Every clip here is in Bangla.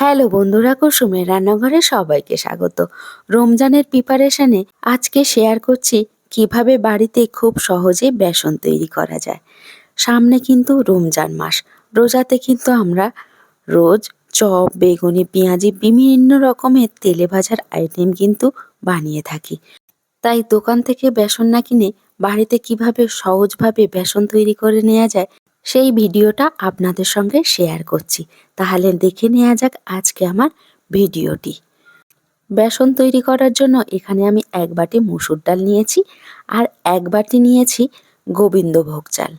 হ্যালো বন্ধুরা, কুসুমের রান্নাঘরে সবাইকে স্বাগত। রমজানের প্রিপারেশনে আজকে শেয়ার করছি কীভাবে বাড়িতে খুব সহজে বেসন তৈরি করা যায়। সামনে কিন্তু রমজান মাস, রোজাতে কিন্তু আমরা রোজ চপ, বেগুনি, পেঁয়াজি, বিভিন্ন রকমের তেলে ভাজার আইটেম কিন্তু বানিয়ে থাকি। তাই দোকান থেকে বেসন না কিনে বাড়িতে কীভাবে সহজভাবে বেসন তৈরি করে নেওয়া যায় সেই ভিডিওটা আপনাদের সঙ্গে শেয়ার করছি। তাহলে দেখে নেওয়া যাক আজকে আমার ভিডিওটি। বেসন তৈরি করার জন্য এখানে আমি এক বাটি মুসুর ডাল নিয়েছি আর এক বাটি নিয়েছি গোবিন্দভোগ চাল।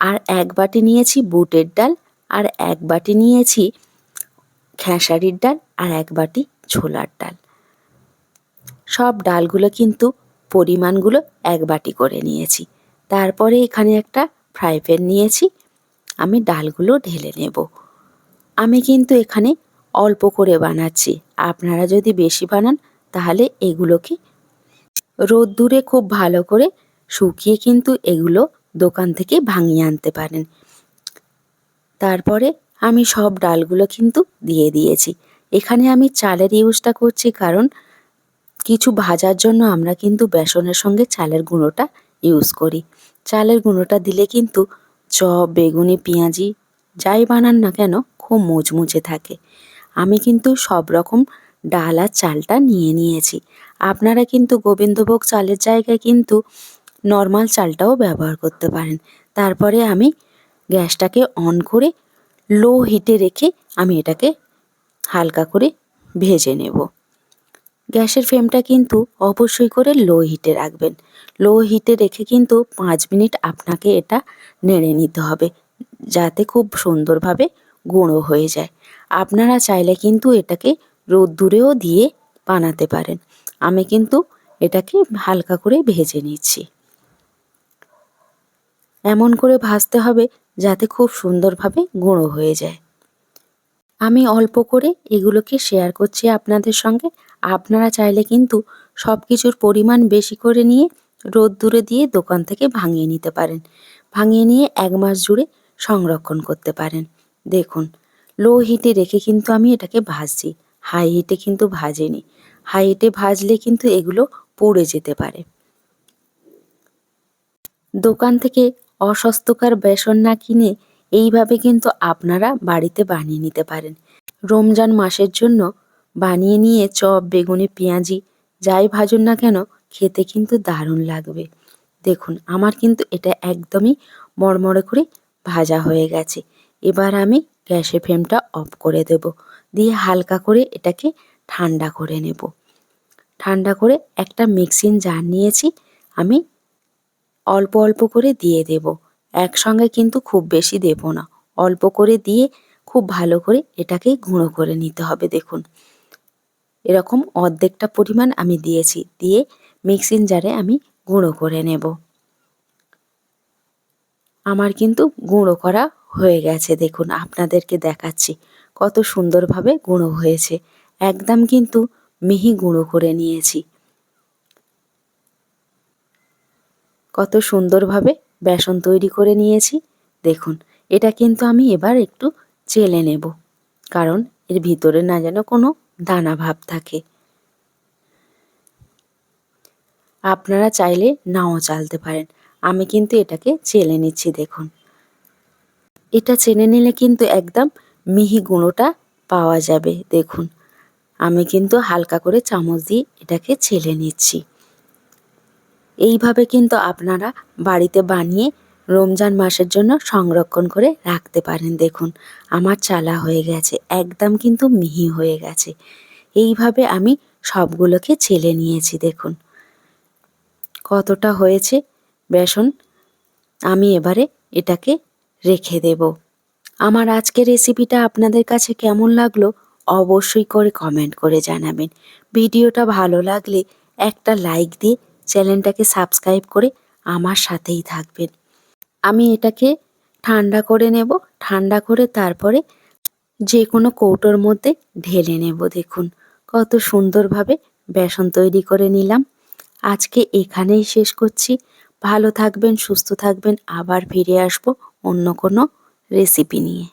আর এক বাটি নিয়েছি বুটের ডাল আর এক বাটি নিয়েছি খেসারির ডাল আর এক বাটি ছোলার ডাল। সব ডালগুলো কিন্তু পরিমাণগুলো এক বাটি করে নিয়েছি। তারপরে এখানে একটা ফ্রাই প্যান নিয়েছি, আমি ডালগুলো ঢেলে নেব। আমি কিন্তু এখানে অল্প করে বানাচ্ছি। আপনারা যদি বেশি বানান, তাহলে এগুলোকে রোদ্দুরে খুব ভালো করে শুকিয়ে কিন্তু এগুলো দোকান থেকে ভাঙিয়ে আনতে পারেন। তারপরে আমি সব ডালগুলো কিন্তু দিয়ে দিয়েছি। এখানে আমি চালের ইউজটা করছি কারণ কিছু ভাজার জন্য আমরা কিন্তু বেসনের সঙ্গে চালের গুঁড়োটা ইউজ করি। চালের গুঁড়োটা দিলে কিন্তু চপ বেগুনি, পেঁয়াজি যাই বানান না কেন খুব মুচমুচে থাকে। আমি কিন্তু সব রকম ডাল আর চালটা নিয়ে নিয়েছি। আপনারা কিন্তু গোবিন্দভোগ চালের জায়গায় কিন্তু নর্মাল চালটাও ব্যবহার করতে পারেন। তারপরে আমি গ্যাসটাকে অন করে লো হিটে রেখে আমি এটাকে হালকা করে ভেজে নেব। গ্যাসের ফ্লেমটা কিন্তু অবশ্যই করে লো হিটে রাখবেন। লো হিটে রেখে কিন্তু পাঁচ মিনিট আপনাকে এটা নেড়ে নিতে হবে, যাতে খুব সুন্দরভাবে গুঁড়ো হয়ে যায়। আপনারা চাইলে কিন্তু এটাকে রোদ্দুরেও দিয়ে বানাতে পারেন। আমি কিন্তু এটাকে হালকা করে ভেজে নিচ্ছি। এমন করে ভাজতে হবে যাতে খুব সুন্দরভাবে গুঁড়ো হয়ে যায়। আমি অল্প করে এগুলোকে শেয়ার করছি আপনাদের সঙ্গে। আপনারা চাইলে কিন্তু সব কিছুর পরিমাণ বেশি করে নিয়ে রোদ্দুরে দিয়ে দোকান থেকে ভাঙিয়ে নিতে পারেন। ভাঙিয়ে নিয়ে এক মাস জুড়ে সংরক্ষণ করতে পারেন। দেখুন, লো হিটে রেখে কিন্তু আমি এটাকে ভাজছি। হাই হিটে কিন্তু ভাজেনি। হাই হিটে ভাজলে কিন্তু এগুলো পড়ে যেতে পারে। দোকান থেকে অস্বাস্থ্যকর বেসন না কিনে এইভাবে কিন্তু আপনারা বাড়িতে বানিয়ে নিতে পারেন। রমজান মাসের জন্য বানিয়ে নিয়ে চপ, বেগুনি, পেঁয়াজি, যাই ভাজুন না কেন, খেতে কিন্তু দারুণ লাগবে। দেখুন, আমার কিন্তু এটা একদমই মড়মড়ে করে ভাজা হয়ে গেছে। এবার আমি গ্যাসের ফ্লেমটা অফ করে দেব। দিয়ে হালকা করে এটাকে ঠান্ডা করে নেব। ঠান্ডা করে একটা মিক্সিং জার নিয়েছি, আমি অল্প অল্প করে দিয়ে দেব। একসঙ্গে কিন্তু খুব বেশি দেব না। অল্প করে দিয়ে খুব ভালো করে এটাকে গুঁড়ো করে নিতে হবে, দেখুন। এরকম অর্ধেকটা পরিমাণ আমি দিয়েছি, দিয়ে মিক্সিং জারে আমি গুঁড়ো করে নেব। আমার কিন্তু গুঁড়ো করা হয়ে গেছে, দেখুন আপনাদেরকে দেখাচ্ছি। কত সুন্দরভাবে গুঁড়ো হয়েছে, একদম কিন্তু মিহি গুঁড়ো করে নিয়েছি। কত সুন্দরভাবে বেসন তৈরি করে নিয়েছি, দেখুন, এটা কিন্তু আমি এবার একটু চেলে নেব, কারণ এর ভিতরে না যেন কোনো দানা ভাব থাকে। আপনারা চাইলে নাও চালতে পারেন। আমি কিন্তু এটাকে চেলে নিচ্ছি, দেখুন। এটা চেনে নিলে কিন্তু একদম মিহি গুঁড়োটা পাওয়া যাবে, দেখুন। আমি কিন্তু হালকা করে চামচ দিয়ে এটাকে ছেলে নিচ্ছি। এইভাবে কিন্তু আপনারা বাড়িতে বানিয়ে রমজান মাসের জন্য সংরক্ষণ করে রাখতে পারেন। দেখুন, আমার চালা হয়ে গেছে, একদম কিন্তু মিহি হয়ে গেছে। এইভাবে আমি সবগুলোকে ছেলে নিয়েছি, দেখুন। কতটা হয়েছে? বেসন, আমি এবারে এটাকে রেখে দেব। আমার আজকের রেসিপিটা আপনাদের কাছে কেমন লাগল অবশ্যই করে কমেন্ট করে জানাবেন। ভিডিওটা ভালো লাগলে একটা লাইক দিয়ে চ্যানেলটাকে সাবস্ক্রাইব করে আমার সাথেই থাকবেন। আমি এটাকে ঠান্ডা করে নেব। ঠান্ডা করে তারপরে যে কোনো কৌটোর মধ্যে ঢেলে নেব, দেখুন। কত সুন্দরভাবে বেসন তৈরি করে নিলাম। আজকে এখানেই শেষ করছি। ভালো থাকবেন, সুস্থ থাকবেন। আবার ফিরে আসব অন্য কোনো রেসিপি নিয়ে।